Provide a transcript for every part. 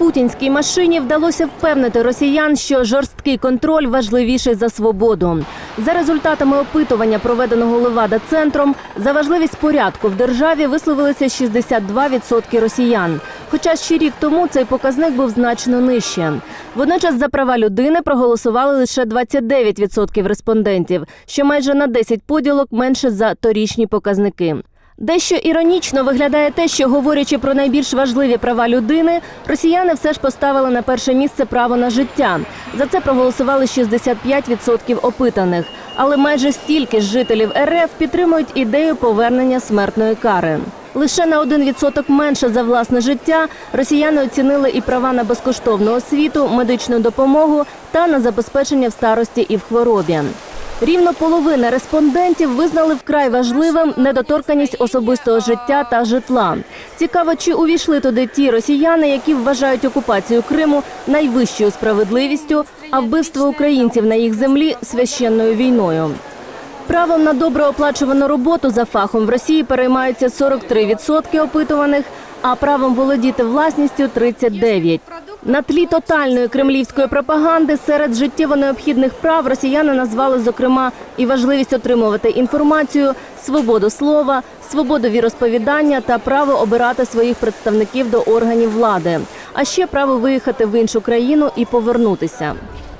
путінській машині вдалося впевнити росіян, що жорсткий контроль важливіший за свободу. За результатами опитування, проведеного Левада центром, за важливість порядку в державі висловилися 62% росіян. Хоча ще рік тому цей показник був значно нижче. Водночас за права людини проголосували лише 29% респондентів, що майже на 10 поділок менше за торічні показники. Дещо іронічно виглядає те, що говорячи про найбільш важливі права людини, росіяни все ж поставили на перше місце право на життя. За це проголосували 65% опитаних. Але майже стільки ж жителів РФ підтримують ідею повернення смертної кари. Лише на 1% менше за власне життя росіяни оцінили і права на безкоштовну освіту, медичну допомогу та на забезпечення в старості і в хворобі. Рівно половина респондентів визнали вкрай важливим недоторканість особистого життя та житла. Цікаво, чи увійшли туди ті росіяни, які вважають окупацію Криму найвищою справедливістю, а вбивство українців на їх землі священною війною. Правом на добре оплачувану роботу за фахом в Росії переймаються 43% опитуваних, а правом володіти власністю 39%. На тлі тотальної кремлівської пропаганди серед життєво необхідних прав росіяни назвали зокрема і важливість отримувати інформацію, свободу слова, свободу віросповідання та право обирати своїх представників до органів влади, а ще право виїхати в іншу країну і повернутися.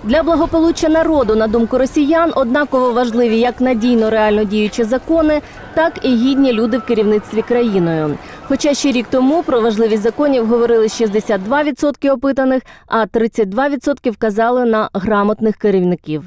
Для благополуччя народу, на думку росіян, однаково важливі як надійно реально діючі закони, так і гідні люди в керівництві країною. Хоча ще рік тому про важливість законів говорили 62% опитаних, а 32% вказали на грамотних керівників.